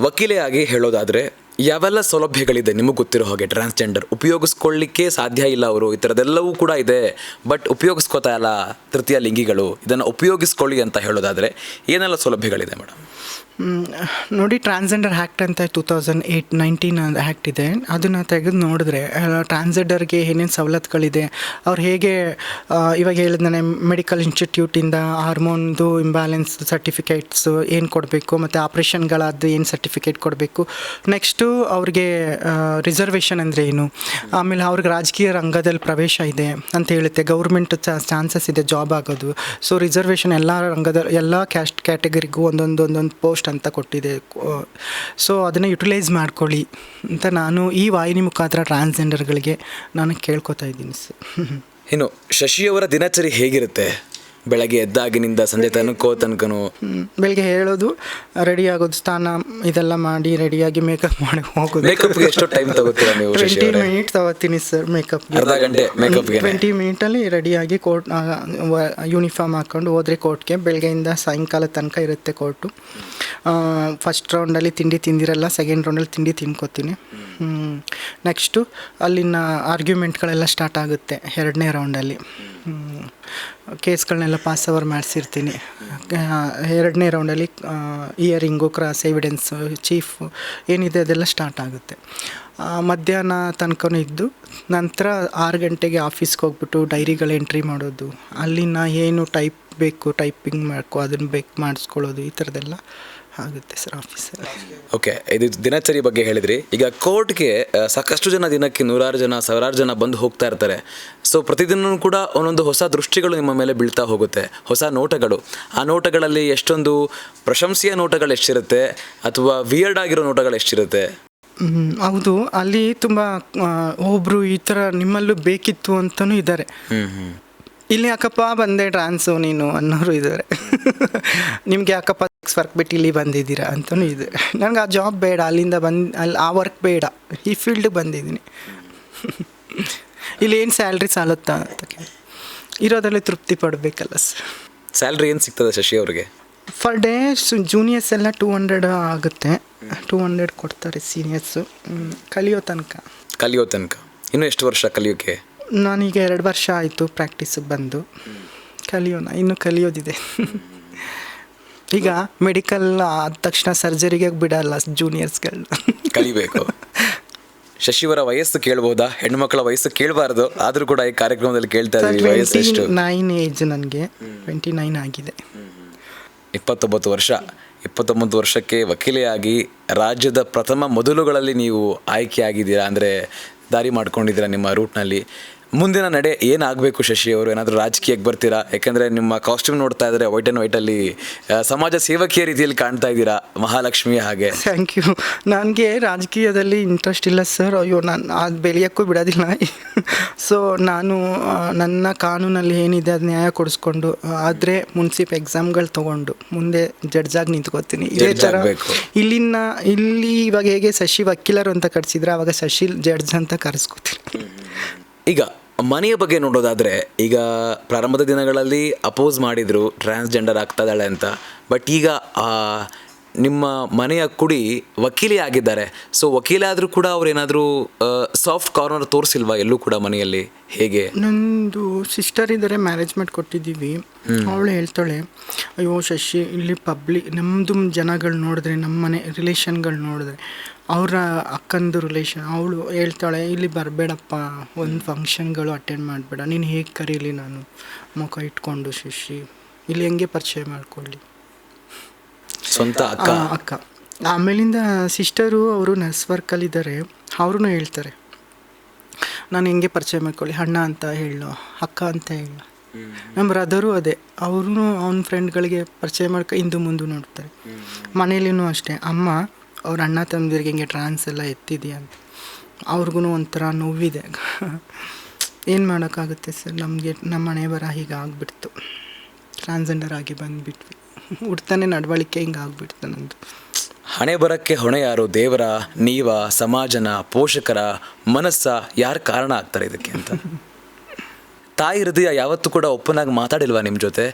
ವಕೀಲೆ ಹೇಳೋದಾದರೆ ಹೇಳೋದಾದ್ರೆ ಯಾವೆಲ್ಲ ಸೌಲಭ್ಯಗಳಿದೆ ನಿಮಗೆ ಗೊತ್ತಿರೋ ಹಾಗೆ ಟ್ರಾನ್ಸ್ಜೆಂಡರ್ ಉಪಯೋಗಿಸ್ಕೊಳ್ಳಿಕ್ಕೆ ಸಾಧ್ಯ ಇಲ್ಲ ಅವರು, ಈ ಥರದ್ದೆಲ್ಲವೂ ಕೂಡ ಇದೆ. ಬಟ್ ಉಪಯೋಗಿಸ್ಕೋತಾ ಇಲ್ಲ ತೃತೀಯ ಲಿಂಗಿಗಳು, ಇದನ್ನು ಉಪಯೋಗಿಸ್ಕೊಳ್ಳಿ ಅಂತ ಹೇಳೋದಾದರೆ ಏನೆಲ್ಲ ಸೌಲಭ್ಯಗಳಿದೆ ಮೇಡಮ್? ನೋಡಿ ಟ್ರಾನ್ಸ್ಜೆಂಡರ್ ಆ್ಯಕ್ಟ್ ಅಂತ two thousand eight nineteen act ಇದೆ. ಅದನ್ನು ತೆಗೆದು ನೋಡಿದ್ರೆ ಟ್ರಾನ್ಸ್ಜೆಂಡರ್ಗೆ ಏನೇನು ಸವಲತ್ತುಗಳಿದೆ, ಅವ್ರು ಹೇಗೆ ಇವಾಗ ಹೇಳಿದ್ನೇ ಮೆಡಿಕಲ್ ಇನ್ಸ್ಟಿಟ್ಯೂಟಿಂದ ಹಾರ್ಮೋನ್ದು ಇಂಬ್ಯಾಲೆನ್ಸ್ ಸರ್ಟಿಫಿಕೇಟ್ಸು ಏನು ಕೊಡಬೇಕು, ಮತ್ತು ಆಪ್ರೇಷನ್ಗಳಾದ ಏನು ಸರ್ಟಿಫಿಕೇಟ್ ಕೊಡಬೇಕು. ನೆಕ್ಸ್ಟು ಅವ್ರಿಗೆ ರಿಸರ್ವೇಷನ್ ಅಂದರೆ ಏನು? ಆಮೇಲೆ ಅವ್ರಿಗೆ ರಾಜಕೀಯ ರಂಗದಲ್ಲಿ ಪ್ರವೇಶ ಇದೆ ಅಂತ ಹೇಳುತ್ತೆ. ಗೌರ್ಮೆಂಟ್ ಚಾನ್ಸಸ್ ಇದೆ ಜಾಬ್ ಆಗೋದು. ಸೊ ರಿಸರ್ವೇಷನ್ ಎಲ್ಲ ರಂಗದ, ಎಲ್ಲ ಕ್ಯಾಸ್ಟ್ ಕ್ಯಾಟಗರಿಗೂ ಒಂದೊಂದು ಒಂದೊಂದು ಪೋಸ್ಟ್ ಅಂತ ಕೊಟ್ಟಿದೆ. ಸೊ ಅದನ್ನು ಯುಟಿಲೈಸ್ ಮಾಡ್ಕೊಳ್ಳಿ ಅಂತ ನಾನು ಈ ವಾಹಿನಿ ಮುಖಾಂತರ ಟ್ರಾನ್ಸ್ಜೆಂಡರ್ಗಳಿಗೆ ನಾನು ಕೇಳ್ಕೊತಾ ಇದ್ದೀನಿ ಸರ್ ಇನ್ನು ಶಶಿಯವರ ದಿನಚರಿ ಹೇಗಿರುತ್ತೆ? ಬೆಳಗ್ಗೆ ಎದ್ದಾಗಿನಿಂದ ಸಂಜೆ ತನಕೋ ತನಕನೂ ಬೆಳಗ್ಗೆ ಹೇಳೋದು ರೆಡಿ ಆಗೋದು ಸ್ನಾನ ಇದೆಲ್ಲ ಮಾಡಿ ರೆಡಿಯಾಗಿ ಮೇಕಪ್ ಮಾಡಿ ಹೋಗೋದು. ಮೇಕಪ್ಗೆ ಎಷ್ಟು ಟೈಮ್ ತಗೋತೀರಾ ನೀವು ಟ್ವೆಂಟಿ ಮಿನಿಟ್ ತಗೋತೀನಿ ಸರ್ ಮೇಕಪ್ ಅರ್ಧ ಗಂಟೆ ಮೇಕಪ್ಗೆ ಟ್ವೆಂಟಿ ಮಿನಿಟಲ್ಲಿ ರೆಡಿಯಾಗಿ ಕೋರ್ಟ್ ಯೂನಿಫಾರ್ಮ್ ಹಾಕ್ಕೊಂಡು ಹೋದ್ರೆ ಕೋರ್ಟ್ಗೆ ಬೆಳಗ್ಗೆಯಿಂದ ಸಾಯಂಕಾಲ ತನಕ ಇರುತ್ತೆ ಕೋರ್ಟು ಫಸ್ಟ್ ರೌಂಡಲ್ಲಿ ತಿಂಡಿ ತಿಂದಿರಲ್ಲ ಸೆಕೆಂಡ್ ರೌಂಡಲ್ಲಿ ತಿಂಡಿ ತಿನ್ಕೋತೀನಿ. ನೆಕ್ಸ್ಟು ಅಲ್ಲಿನ ಆರ್ಗ್ಯುಮೆಂಟ್ಗಳೆಲ್ಲ ಸ್ಟಾರ್ಟ್ ಆಗುತ್ತೆ ಎರಡನೇ ರೌಂಡಲ್ಲಿ ಕೇಸ್ಗಳನ್ನೆಲ್ಲ ಪಾಸ್ ಓವರ್ ಮಾಡಿಸಿರ್ತೀನಿ. ಎರಡನೇ ರೌಂಡಲ್ಲಿ ಇಯರಿಂಗು ಕ್ರಾಸ್ ಎವಿಡೆನ್ಸ್ ಚೀಫು ಏನಿದೆ ಅದೆಲ್ಲ ಸ್ಟಾರ್ಟ್ ಆಗುತ್ತೆ. ಮಧ್ಯಾಹ್ನ ತನಕನೂ ಇದ್ದು, ನಂತರ ಆರು ಗಂಟೆಗೆ ಆಫೀಸ್ಗೆ ಹೋಗ್ಬಿಟ್ಟು ಡೈರಿಗಳು ಎಂಟ್ರಿ ಮಾಡೋದು, ಅಲ್ಲಿನ ಏನು ಟೈಪ್ ಬೇಕು ಟೈಪಿಂಗ್ ಮಾಡ್ಕೋ, ಅದನ್ನು ಬೇಕು, ಮಾಡಿಸ್ಕೊಳ್ಳೋದು, ಈ ಥರದ್ದೆಲ್ಲ ಆಗುತ್ತೆ ಸರ್ ಆಫೀಸಲ್ಲಿ. ಓಕೆ ಇದು ದಿನಚರಿ ಬಗ್ಗೆ ಹೇಳಿದ್ರಿ. ಈಗ ಕೋರ್ಟ್ಗೆ ಸಾಕಷ್ಟು ಜನ ದಿನಕ್ಕೆ ನೂರಾರು ಜನ ಸಾವಿರಾರು ಜನ ಬಂದು ಹೋಗ್ತಾ ಇರ್ತಾರೆ. ಸೊ ಪ್ರತಿದಿನ ಕೂಡ ಒಂದೊಂದು ಹೊಸ ದೃಷ್ಟಿಗಳು ನಿಮ್ಮ ಮೇಲೆ ಬೀಳ್ತಾ ಹೋಗುತ್ತೆ ಹೊಸ ನೋಟಗಳು. ಆ ನೋಟಗಳಲ್ಲಿ ಎಷ್ಟೊಂದು ಪ್ರಶಂಸೆಯ ನೋಟಗಳು ಎಷ್ಟಿರುತ್ತೆ ಅಥವಾ ವಿಯರ್ಡ್ ಆಗಿರೋ ನೋಟಗಳು ಎಷ್ಟಿರುತ್ತೆ? ಹೌದು. ಅಲ್ಲಿ ತುಂಬ ಒಬ್ಬರು ಈ ಥರ ನಿಮ್ಮಲ್ಲೂ ಬೇಕಿತ್ತು ಅಂತಲೂ ಇದ್ದಾರೆ. ಇಲ್ಲಿ ಅಕ್ಕಪ್ಪ ಬಂದೆ ಟ್ರಾನ್ಸು ನೀನು ಅನ್ನೋರು ಇದ್ದಾರೆ. ನಿಮಗೆ ಸಿಕ್ಸ್ ವರ್ಕ್ ಬಿಟ್ಟು ಇಲ್ಲಿ ಬಂದಿದ್ದೀರಾ ಅಂತಲೂ ಇದೆ. ನನಗೆ ಆ ಜಾಬ್ ಬೇಡ ಅಲ್ಲಿಂದ ಬಂದು ಅಲ್ಲಿ ಆ ವರ್ಕ್ ಬೇಡ ಈ ಫೀಲ್ಡಿಗೆ ಬಂದಿದ್ದೀನಿ. ಇಲ್ಲಿ ಏನು ಸ್ಯಾಲ್ರಿ ಸಾಲುತ್ತಾ ಅಂತ ಕೇಳಿ. ಇರೋದ್ರಲ್ಲಿ ತೃಪ್ತಿ ಪಡಬೇಕಲ್ಲ ಸರ್ ಸ್ಯಾಲ್ರಿ ಏನು ಸಿಗ್ತದೆ ಶಶಿ ಅವ್ರಿಗೆ? ಫರ್ ಡೇ ಜೂನಿಯರ್ಸ್ ಎಲ್ಲ ಟೂ ಹಂಡ್ರೆಡ್ ಆಗುತ್ತೆ. ಟೂ ಹಂಡ್ರೆಡ್ ಕೊಡ್ತಾರೆ ಸೀನಿಯರ್ಸು ಕಲಿಯೋ ತನಕ. ಕಲಿಯೋ ತನಕ. ಇನ್ನು ಎಷ್ಟು ವರ್ಷ ಕಲಿಯೋಕೆ? ನಾನೀಗ ಎರಡು ವರ್ಷ ಆಯಿತು ಪ್ರಾಕ್ಟೀಸಿಗೆ ಬಂದು. ಕಲಿಯೋಣ ಇನ್ನು ಕಲಿಯೋದಿದೆ. ಈಗ ಮೆಡಿಕಲ್ ಆದ ತಕ್ಷಣ ಸರ್ಜರಿಗೆ ಬಿಡಲ್ಲ ಜೂನಿಯರ್ಸ್ಗಳನ್ನ ಕಲಿಬೇಕು. ಶಶಿವರ ವಯಸ್ಸು ಕೇಳ್ಬೋದಾ? ಹೆಣ್ಮಕ್ಳ ವಯಸ್ಸು ಕೇಳಬಾರ್ದು. ಆದರೂ ಕೂಡ ಈ ಕಾರ್ಯಕ್ರಮದಲ್ಲಿ ಕೇಳ್ತಾ ಇದ್ದೀವಿ ವಯಸ್ಸು ಎಷ್ಟು? ನೈನ್ ಏಜ್ ನನಗೆ. ಟ್ವೆಂಟಿ ನೈನ್ ಆಗಿದೆ. ಇಪ್ಪತ್ತೊಂಬತ್ತು ವರ್ಷ. ಇಪ್ಪತ್ತೊಂಬತ್ತು ವರ್ಷಕ್ಕೆ ವಕೀಲೆಯಾಗಿ ರಾಜ್ಯದ ಪ್ರಥಮ ಮೊದಲುಗಳಲ್ಲಿ ನೀವು ಆಯ್ಕೆ ಆಗಿದ್ದೀರಾ ಅಂದರೆ ದಾರಿ ಮಾಡ್ಕೊಂಡಿದ್ದೀರಾ ನಿಮ್ಮ ರೂಟ್ನಲ್ಲಿ ಮುಂದಿನ ನಡೆ ಏನಾಗಬೇಕು ಶಶಿ ಅವರು? ಏನಾದರೂ ರಾಜಕೀಯಕ್ಕೆ ಬರ್ತೀರಾ? ಯಾಕಂದರೆ ನಿಮ್ಮ ಕಾಸ್ಟ್ಯೂಮ್ ನೋಡ್ತಾ ಇದ್ದರೆ ವೈಟ್ ಆ್ಯಂಡ್ ವೈಟಲ್ಲಿ ಸಮಾಜ ಸೇವಕಿಯ ರೀತಿಯಲ್ಲಿ ಕಾಣ್ತಾ ಇದ್ದೀರಾ ಮಹಾಲಕ್ಷ್ಮಿಯ ಹಾಗೆ? ಥ್ಯಾಂಕ್ ಯು ನನಗೆ ರಾಜಕೀಯದಲ್ಲಿ ಇಂಟ್ರೆಸ್ಟ್ ಇಲ್ಲ ಸರ್ ಅಯ್ಯೋ ನಾನು ಅದು ಬೆಳೆಯೋಕ್ಕೂ ಬಿಡೋದಿಲ್ಲ. ಸೊ ನಾನು ನನ್ನ ಕಾನೂನಲ್ಲಿ ಏನಿದೆ ಅದು ನ್ಯಾಯ ಕೊಡಿಸ್ಕೊಂಡು ಆದರೆ ಮುನ್ಸಿಪ್ ಎಕ್ಸಾಮ್ಗಳು ತೊಗೊಂಡು ಮುಂದೆ ಜಡ್ಜಾಗಿ ನಿಂತ್ಕೋತೀನಿ. ಇದೇ ಥರ ಇಲ್ಲಿನ ಇಲ್ಲಿ ಇವಾಗ ಹೇಗೆ ಶಶಿ ವಕೀಲರು ಅಂತ ಕರೆಸಿದ್ರೆ ಅವಾಗ ಶಶಿ ಜಡ್ಜ್ ಅಂತ ಕರೆಸ್ಕೋತೀನಿ. ಈಗ ಮನೆಯ ಬಗ್ಗೆ ನೋಡೋದಾದರೆ ಈಗ ಪ್ರಾರಂಭದ ದಿನಗಳಲ್ಲಿ ಅಪೋಸ್ ಮಾಡಿದರು ಟ್ರಾನ್ಸ್ಜೆಂಡರ್ ಆಗ್ತಾ ಅಂತ. ಬಟ್ ಈಗ ನಿಮ್ಮ ಮನೆಯ ಕುಡಿ ವಕೀಲಿ ಆಗಿದ್ದಾರೆ. ಸೊ ವಕೀಲಾದರೂ ಕೂಡ ಅವ್ರು ಏನಾದರೂ ಸಾಫ್ಟ್ ಕಾರ್ನರ್ ತೋರಿಸಿಲ್ವಾ ಎಲ್ಲೂ ಕೂಡ ಮನೆಯಲ್ಲಿ? ಹೇಗೆ? ನಂದು ಸಿಸ್ಟರ್ ಇದ್ದಾರೆ ಮ್ಯಾರೇಜ್ ಮಾಡಿ ಕೊಟ್ಟಿದ್ದೀವಿ ಅವಳು ಹೇಳ್ತಾಳೆ ಅಯ್ಯೋ ಶಶಿ ಇಲ್ಲಿ ಪಬ್ಲಿಕ್ ನಮ್ಮದು ಜನಗಳು ನೋಡಿದ್ರೆ ನಮ್ಮ ಮನೆ ರಿಲೇಷನ್ಗಳು ನೋಡಿದ್ರೆ ಅವರ ಅಕ್ಕಂದು ರಿಲೇಷನ್ ಅವಳು ಹೇಳ್ತಾಳೆ ಇಲ್ಲಿ ಬರಬೇಡಪ್ಪ ಒಂದು ಫಂಕ್ಷನ್ಗಳು ಅಟೆಂಡ್ ಮಾಡಬೇಡ. ನೀನು ಹೇಗೆ ಕರೀಲಿ ನಾನು? ಮುಖ ಇಟ್ಕೊಂಡು ಶಶಿ ಇಲ್ಲಿ ಹೆಂಗೆ ಪರಿಚಯ ಮಾಡ್ಕೊಳ್ಳಿ? ಸ್ವಂತ ಅಕ್ಕ. ಅಕ್ಕ. ಆಮೇಲಿಂದ ಸಿಸ್ಟರು ಅವರು ನರ್ಸ್ ವರ್ಕಲ್ಲಿದ್ದಾರೆ ಅವ್ರೂ ಹೇಳ್ತಾರೆ. ನಾನು ಹೆಂಗೆ ಪರಿಚಯ ಮಾಡ್ಕೊಳ್ಳಿ? ಅಣ್ಣ ಅಂತ ಹೇಳೋ ಅಕ್ಕ ಅಂತ ಹೇಳೋ. ನಮ್ಮ ಬ್ರದರು ಅದೇ. ಅವರು ಅವ್ನ ಫ್ರೆಂಡ್ಗಳಿಗೆ ಪರಿಚಯ ಮಾಡ್ಕೊ ಹಿಂದೂ ಮುಂದೆ ನೋಡ್ತಾರೆ. ಮನೇಲಿನೂ ಅಷ್ಟೇ. ಅಮ್ಮ ಅವ್ರ ಅಣ್ಣ ತಮ್ಮದಿರಿಗೆ ಹಿಂಗೆ ಟ್ರಾನ್ಸ್ ಎಲ್ಲ ಎತ್ತಿದೆಯಾ? ಅಂತ ಅವ್ರಿಗೂ ಒಂಥರ ನೋವಿದೆ. ಏನು ಮಾಡೋಕ್ಕಾಗುತ್ತೆ ಸರ್? ನಮಗೆ ನಮ್ಮ ಮನೆ ಬರ ಹೀಗೆ ಆಗಿಬಿಡ್ತು ಟ್ರಾನ್ಸ್ಜೆಂಡರ್ ಆಗಿ ಬಂದುಬಿಟ್ವಿ. ಹುಡ್ತಾನೆ ನಡವಳಿಕೆ ಹಿಂಗೆ ಆಗ್ಬಿಡ್ತು ನಂದು. ಹಣೆ ಬರಕ್ಕೆ ಹೊಣೆ ಯಾರು? ದೇವರ ನೀವ ಸಮಾಜನ ಪೋಷಕರ ಮನಸ್ಸ ಯಾರು ಕಾರಣ ಆಗ್ತಾರೆ ಇದಕ್ಕೆ ಅಂತ? ತಾಯಿ ಹೃದಯ ಯಾವತ್ತೂ ಕೂಡ ಒಪ್ಪನಾಗಿ ಮಾತಾಡಿಲ್ವಾ ನಿಮ್ಮ ಜೊತೆ?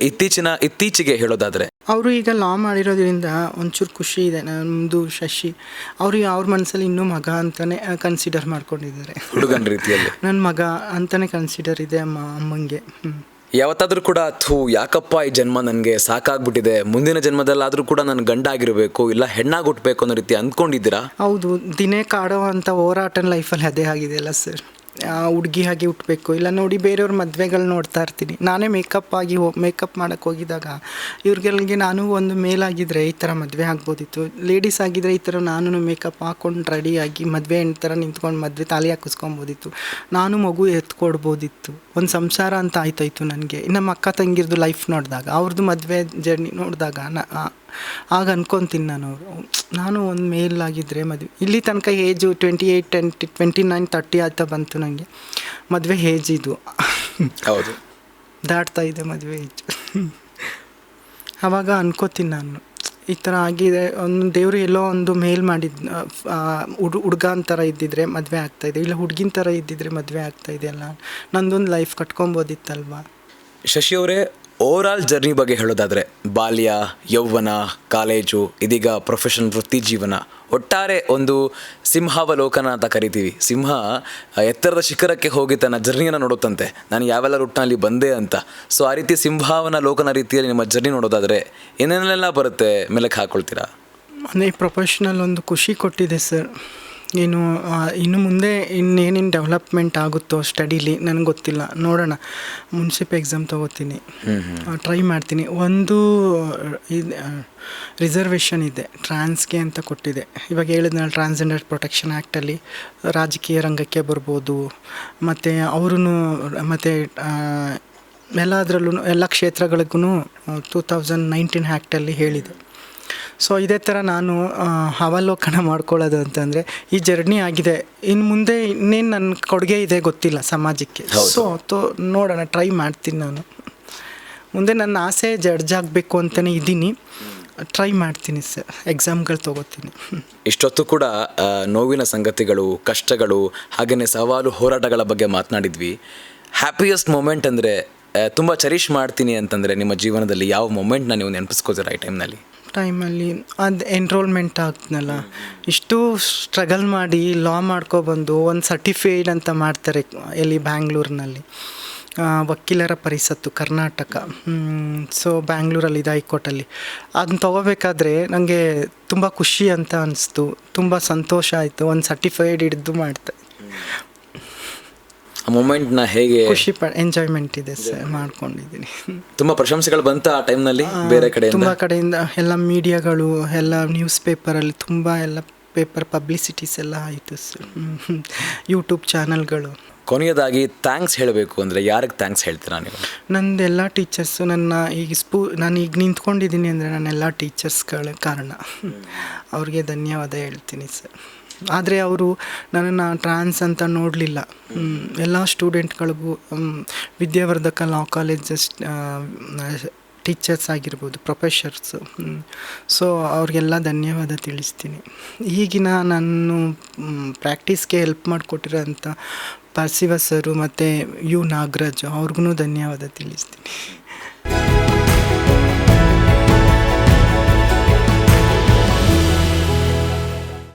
ಇತ್ತೀಚಿನ ಇತ್ತೀಚೆಗೆ ಹೇಳೋದಾದರೆ. ಅವರು ಈಗ ಲಾ ಮಾಡಿರೋದ್ರಿಂದ ಒಂಚೂರು ಖುಷಿ ಇದೆ. ನಮ್ಮದು ಶಶಿ ಅವರು ಅವ್ರ ಮನಸ್ಸಲ್ಲಿ ಇನ್ನೂ ಮಗ ಅಂತಲೇ ಕನ್ಸಿಡರ್ ಮಾಡ್ಕೊಂಡಿದ್ದಾರೆ. ಹುಡುಗನ ರೀತಿಯಲ್ಲಿ. ನನ್ನ ಮಗ ಅಂತಲೇ ಕನ್ಸಿಡರ್ ಇದೆ ಅಮ್ಮ ಅಮ್ಮಂಗೆ. ಹ್ಞೂ ಯಾವತ್ತಾದ್ರೂ ಕೂಡ, ಥೂ, ಯಾಕಪ್ಪ ಈ ಜನ್ಮ ನನಗೆ ಸಾಕಾಗ್ಬಿಟ್ಟಿದೆ? ಮುಂದಿನ ಜನ್ಮದಲ್ಲಾದರೂ ಕೂಡ ನಾನು ಗಂಡ ಆಗಿರಬೇಕು ಇಲ್ಲ ಹೆಣ್ಣಾಗಿ ಹುಟ್ಟಬೇಕು ಅನ್ನೋ ರೀತಿ ಅಂದ್ಕೊಂಡಿದ್ದೀರಾ? ಹೌದು, ದಿನೇ ಕಾಡೋ ಅಂತ ಹೋರಾಟ ಲೈಫಲ್ಲಿ ಅದೇ ಆಗಿದೆ ಅಲ್ಲ ಸರ್ ಹುಡುಗಿ ಹಾಗೆ ಹುಟ್ಟಬೇಕು ಇಲ್ಲ ನೋಡಿ ಬೇರೆಯವ್ರ ಮದುವೆಗಳು ನೋಡ್ತಾ ಇರ್ತೀನಿ. ನಾನೇ ಮೇಕಪ್ ಆಗಿ ಹೋ ಮೇಕಪ್ ಮಾಡೋಕ್ಕೆ ಹೋಗಿದಾಗ ನಾನು ಒಂದು ಮೇಲಾಗಿದ್ದರೆ ಈ ಥರ ಮದುವೆ ಆಗ್ಬೋದಿತ್ತು. ಲೇಡೀಸ್ ಆಗಿದ್ದರೆ ಈ ಥರ ನಾನು ಮೇಕಪ್ ಹಾಕ್ಕೊಂಡು ರೆಡಿಯಾಗಿ ಮದುವೆ ಹೆಣ್ಣು ಥರ ನಿಂತ್ಕೊಂಡು ಮದುವೆ ತಾಲಿ ಹಾಕಿಸ್ಕೊಬೋದಿತ್ತು. ನಾನು ಮಗು ಎತ್ಕೊಡ್ಬೋದಿತ್ತು. ಒಂದು ಸಂಸಾರ ಅಂತ ಆಯ್ತಾಯಿತ್ತು ನನಗೆ. ನಮ್ಮ ಅಕ್ಕ ತಂಗಿರ್ದು ಲೈಫ್ ನೋಡಿದಾಗ ಅವ್ರದ್ದು ಮದುವೆ ಜರ್ನಿ ನೋಡಿದಾಗ ನಾ ಆಗ ಅನ್ಕೊತೀನಿ ನಾನು. ನಾನು ಒಂದು ಮೇಲಾಗಿದ್ದರೆ ಮದುವೆ ಇಲ್ಲಿ ತನಕ age twenty eight twenty twenty nine thirty ಆಗ್ತಾ ಬಂತು ನನಗೆ ಮದುವೆ ಏಜ್ ಇದು. ಹೌದು. ದಾಟ್ತಾ ಇದೆ ಮದುವೆ ಏಜ್ ಆವಾಗ ಅನ್ಕೋತೀನಿ ನಾನು. ಈ ಥರ ಆಗಿದೆ ಒಂದು ದೇವರು ಎಲ್ಲೋ ಒಂದು ಮೇಲ್ ಮಾಡಿದ ಹುಡು ಹುಡ್ಗನ ಥರ ಇದ್ದಿದ್ರೆ ಮದುವೆ ಆಗ್ತಾಯಿದೆ ಇಲ್ಲ ಹುಡುಗಿನ ಥರ ಇದ್ದಿದ್ರೆ ಮದುವೆ ಆಗ್ತಾಯಿದೆಯಲ್ಲ ನಂದೊಂದು ಲೈಫ್ ಕಟ್ಕೊಬೋದಿತ್ತಲ್ವಾ? ಶಶಿ ಅವರೇ ಓವರ್ ಆಲ್ ಜರ್ನಿ ಬಗ್ಗೆ ಹೇಳೋದಾದರೆ, ಬಾಲ್ಯ, ಯೌವನ, ಕಾಲೇಜು, ಇದೀಗ ಪ್ರೊಫೆಷನ್ ವೃತ್ತಿ ಜೀವನ. ಒಟ್ಟಾರೆ ಒಂದು ಸಿಂಹಾವಲೋಕನ ಅಂತ ಕರಿತೀವಿ. ಸಿಂಹ ಎತ್ತರದ ಶಿಖರಕ್ಕೆ ಹೋಗಿ ತನ್ನ ಜರ್ನಿಯನ್ನು ನೋಡುತ್ತಂತೆ. ನಾನು ಯಾವೆಲ್ಲ ರೂಟ್ನಲ್ಲಿ ಬಂದೆ ಅಂತ. ಸೊ ಆ ರೀತಿ ಸಿಂಹಾವನ ಲೋಕನ ರೀತಿಯಲ್ಲಿ ನಿಮ್ಮ ಜರ್ನಿ ನೋಡೋದಾದರೆ, ಏನೇನೆಲ್ಲ ಬರುತ್ತೆ? ಮೇಲಕ್ಕೆ ಹಾಕ್ಕೊಳ್ತೀರಾ ಅಂದರೆ ಪ್ರೊಫೆಷ್ನಲ್ ಒಂದು ಖುಷಿ ಕೊಟ್ಟಿದೆ ಸರ್ ಏನು ಇನ್ನು ಮುಂದೆ ಇನ್ನೇನೇನು ಡೆವಲಪ್ಮೆಂಟ್ ಆಗುತ್ತೋ ಸ್ಟಡೀಲಿ ನನಗೆ ಗೊತ್ತಿಲ್ಲ. ನೋಡೋಣ. Municipal exam ತೊಗೋತೀನಿ. ಟ್ರೈ ಮಾಡ್ತೀನಿ. ಒಂದು ಇದು ರಿಸರ್ವೇಷನ್ ಇದೆ. ಟ್ರಾನ್ಸ್ಗೆ ಅಂತ ಕೊಟ್ಟಿದೆ. ಇವಾಗ ಹೇಳಿದ್ನಲ್ಲ ಟ್ರಾನ್ಸ್ಜೆಂಡರ್ ಪ್ರೊಟೆಕ್ಷನ್ ಆ್ಯಕ್ಟಲ್ಲಿ ರಾಜಕೀಯ ರಂಗಕ್ಕೆ ಬರ್ಬೋದು. ಮತ್ತು ಅವ್ರೂ ಮತ್ತು ಎಲ್ಲದರಲ್ಲೂ ಎಲ್ಲ ಕ್ಷೇತ್ರಗಳಿಗೂ ಟೂ ತೌಸಂಡ್ ನೈನ್ಟೀನ್ ಆ್ಯಕ್ಟಲ್ಲಿ ಹೇಳಿದೆ. ಸೊ ಇದೇ ಥರ ನಾನು ಅವಲೋಕನ ಮಾಡ್ಕೊಳ್ಳೋದು ಅಂತಂದರೆ ಈ ಜರ್ನಿ ಆಗಿದೆ. ಇನ್ನು ಮುಂದೆ ಇನ್ನೇನು ನನ್ನ ಕೊಡುಗೆ ಇದೆ ಗೊತ್ತಿಲ್ಲ ಸಮಾಜಕ್ಕೆ. ಸೊ ತೋ ನೋಡೋಣ ಟ್ರೈ ಮಾಡ್ತೀನಿ ನಾನು. ಮುಂದೆ ನನ್ನ ಆಸೆ ಜಡ್ಜ್ ಆಗಬೇಕು ಅಂತಲೇ ಇದ್ದೀನಿ. ಟ್ರೈ ಮಾಡ್ತೀನಿ ಸರ್. ಎಕ್ಸಾಮ್ಗಳು ತೊಗೋತೀನಿ. ಇಷ್ಟೊತ್ತು ಕೂಡ ನೋವಿನ ಸಂಗತಿಗಳು ಕಷ್ಟಗಳು ಹಾಗೆಯೇ ಸವಾಲು ಹೋರಾಟಗಳ ಬಗ್ಗೆ ಮಾತನಾಡಿದ್ವಿ. ಹ್ಯಾಪಿಯೆಸ್ಟ್ ಮೂಮೆಂಟ್ ಅಂದರೆ ತುಂಬ ಚರಿಷ್ ಮಾಡ್ತೀನಿ ಅಂತಂದರೆ ನಿಮ್ಮ ಜೀವನದಲ್ಲಿ ಯಾವ ಮೂಮೆಂಟ್ನ ನೀವು ನೆನಪಿಸ್ಕೋತೀರಾ ಈ ಟೈಮ್ನಲ್ಲಿ ಟೈಮಲ್ಲಿ ಅದು ಎನ್ರೋಲ್ಮೆಂಟ್ ಆಗ್ತನಲ್ಲ. ಇಷ್ಟು ಸ್ಟ್ರಗಲ್ ಮಾಡಿ ಲಾ ಮಾಡ್ಕೊಬಂದು ಒಂದು ಸರ್ಟಿಫೈಡ್ ಅಂತ ಮಾಡ್ತಾರೆ ಎಲ್ಲಿ ಬ್ಯಾಂಗ್ಳೂರಿನಲ್ಲಿ. ವಕೀಲರ ಪರಿಷತ್ತು ಕರ್ನಾಟಕ. ಸೊ ಬ್ಯಾಂಗ್ಳೂರಲ್ಲಿ ಹೈಕೋರ್ಟಲ್ಲಿ. ಅದನ್ನ ತೊಗೋಬೇಕಾದ್ರೆ ನನಗೆ ತುಂಬ ಖುಷಿ ಅಂತ ಅನಿಸ್ತು. ತುಂಬ ಸಂತೋಷ ಆಯಿತು. ಒಂದು ಸರ್ಟಿಫೈಡ್ ಹಿಡಿದು ಮಾಡ್ತೆ. ಆ ಮೂಮೆಂಟ್ನ ಹೇಗೆ ಖುಷಿ ಪ ಎಂಜಾಯ್ಮೆಂಟ್ ಇದೆ ಸರ್ ಮಾಡ್ಕೊಂಡಿದ್ದೀನಿ. ತುಂಬ ಪ್ರಶಂಸೆಗಳು ಬಂತ ಆ ಟೈಮ್ನಲ್ಲಿ ಬೇರೆ ಕಡೆ ತುಂಬ ಕಡೆಯಿಂದ ಎಲ್ಲ ಮೀಡಿಯಾಗಳು ಎಲ್ಲ ನ್ಯೂಸ್ ಪೇಪರಲ್ಲಿ ತುಂಬ ಎಲ್ಲ ಪೇಪರ್ ಪಬ್ಲಿಸಿಟೀಸ್ ಎಲ್ಲ ಆಯಿತು ಸರ್. ಯೂಟ್ಯೂಬ್ ಚಾನಲ್ಗಳು ಕೊನೆಯದಾಗಿ ಥ್ಯಾಂಕ್ಸ್ ಹೇಳಬೇಕು ಅಂದರೆ ಯಾರಿಗೆ ಥ್ಯಾಂಕ್ಸ್ ಹೇಳ್ತೀರಾ ನೀವು? ನಂದೆಲ್ಲ ಟೀಚರ್ಸು ನನ್ನ ಈಗ ಸ್ಪೂ ನಾನು ಈಗ ನಿಂತ್ಕೊಂಡಿದ್ದೀನಿ ಅಂದರೆ ನನ್ನೆಲ್ಲ ಟೀಚರ್ಸ್ಗಳ ಕಾರಣ. ಅವ್ರಿಗೆ ಧನ್ಯವಾದ ಹೇಳ್ತೀನಿ ಸರ್. ಆದರೆ ಅವರು ನನ್ನನ್ನು ಟ್ರಾನ್ಸ್ ಅಂತ ನೋಡಲಿಲ್ಲ. ಎಲ್ಲ ಸ್ಟೂಡೆಂಟ್ಗಳಿಗೂ ವಿದ್ಯಾವರ್ಧಕ ಲಾ ಕಾಲೇಜಸ್ ಟೀಚರ್ಸ್ ಆಗಿರ್ಬೋದು ಪ್ರೊಫೆಸರ್ಸ್ ಸೊ ಅವ್ರಿಗೆಲ್ಲ ಧನ್ಯವಾದ ತಿಳಿಸ್ತೀನಿ. ಈಗಿನ ನಾನು ಪ್ರಾಕ್ಟೀಸ್ಗೆ ಹೆಲ್ಪ್ ಮಾಡಿಕೊಟ್ಟಿರೋಂಥ ಪರ್ಸಿವ ಸರು ಮತ್ತು ಯು ನಾಗರಾಜು, ಅವ್ರಿಗೂ ಧನ್ಯವಾದ ತಿಳಿಸ್ತೀನಿ.